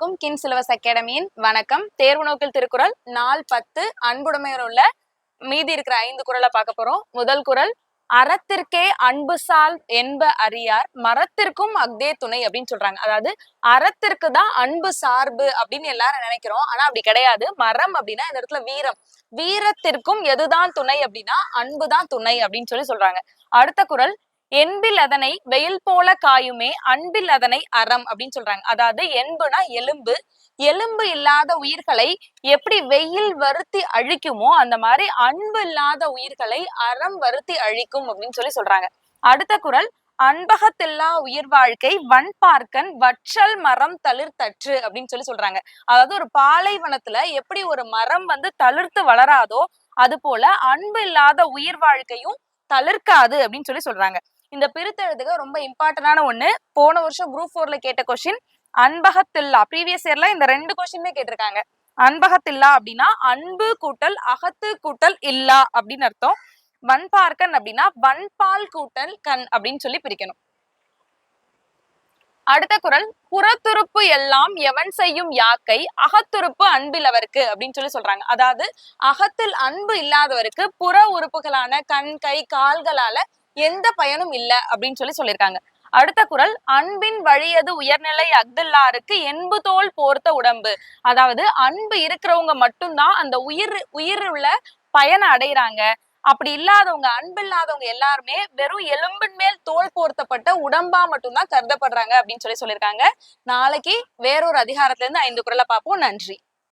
அனைவருக்கும் கின் சிலவஸ் அகாடமியின் வணக்கம். தேர்வு நோக்கில் திருக்குறள் நாள் பத்து அன்புடைமையில் உள்ள மீதி இருக்கிற ஐந்து குரலை பார்க்க போறோம். முதல் குரல் அறத்திற்கே அன்பு சால் என்ப அறியார் மரத்திற்கும் அக்தே துணை அப்படின்னு சொல்றாங்க. அதாவது அறத்திற்கு தான் அன்பு சார்பு அப்படின்னு எல்லாரும் நினைக்கிறோம். ஆனா அப்படி கிடையாது. மரம் அப்படின்னா இந்த இடத்துல வீரம். வீரத்திற்கும் எதுதான் துணை அப்படின்னா அன்புதான் துணை அப்படின்னு சொல்லி சொல்றாங்க. அடுத்த குரல் என்பில் அதனை வெயில் போல காயுமே அன்பில் அதனை அறம் அப்படின்னு சொல்றாங்க. அதாவது என்புனா எலும்பு. எலும்பு இல்லாத உயிர்களை எப்படி வெயில் வருத்தி அழிக்குமோ அந்த மாதிரி அன்பு இல்லாத உயிர்களை அறம் வருத்தி அழிக்கும் அப்படின்னு சொல்லி சொல்றாங்க. அடுத்த குரல் அன்பகத்தில்லா உயிர் வாழ்க்கை வன் பார்க்கன் வற்றல் மரம் தளிர்த்தற்று அப்படின்னு சொல்லி சொல்றாங்க. அதாவது ஒரு பாலைவனத்துல எப்படி ஒரு மரம் வந்து தளிர்த்து வளராதோ அது போல அன்பு இல்லாத உயிர் வாழ்க்கையும் தளிர்க்காது அப்படின்னு சொல்லி சொல்றாங்க. இந்த பிரித்தெழுதுக ரொம்ப இம்பார்ட்டன்டான ஒண்ணு. போன வருஷம் குரூப் ஃபோர்ல கேட்ட கொஸ்டின் அன்பகத்தில்லா. ப்ரீவியஸ் இயர்ல இந்த ரெண்டு கொஸ்டினுமே கேட்டிருக்காங்க. அன்பகத்தில்லா அப்படின்னா அன்பு கூட்டல் அகத்து கூட்டல் இல்லா அப்படின்னு அர்த்தம். வன்பார்க்கன் அப்படின்னா வன்பால் கூட்டல் கண் அப்படின்னு சொல்லி பிரிக்கணும். அடுத்த குரல் புறத்துறுப்பு எல்லாம் எவன் செய்யும் யாக்கை? அகத்துறுப்பு அன்பிலவருக்கு அப்படின்னு சொல்லி சொல்றாங்க. அதாவது அகத்தில் அன்பு இல்லாதவருக்கு புற உறுப்புகளான கண் கை கால்களால எந்த பயனும் இல்லை அப்படின்னு சொல்லி சொல்லியிருக்காங்க. அடுத்த குரல் அன்பின் வழியது உயர்நிலை அக்துல்லாருக்கு என்பு தோல் போர்த்த உடம்பு. அதாவது அன்பு இருக்கிறவங்க மட்டும்தான் அந்த உயிர் உயிர் உள்ள பயனை அடைகிறாங்க அப்படி இல்லாதவங்க அன்பு இல்லாதவங்க எல்லாருமே வெறும் எலும்பின் மேல் தோல் போர்த்தப்பட்ட உடம்பா மட்டும்தான் கருதப்படுறாங்க அப்படின்னு சொல்லி சொல்லியிருக்காங்க. நாளைக்கு வேறொரு அதிகாரத்துல இருந்து ஐந்து குறளை பார்ப்போம். நன்றி.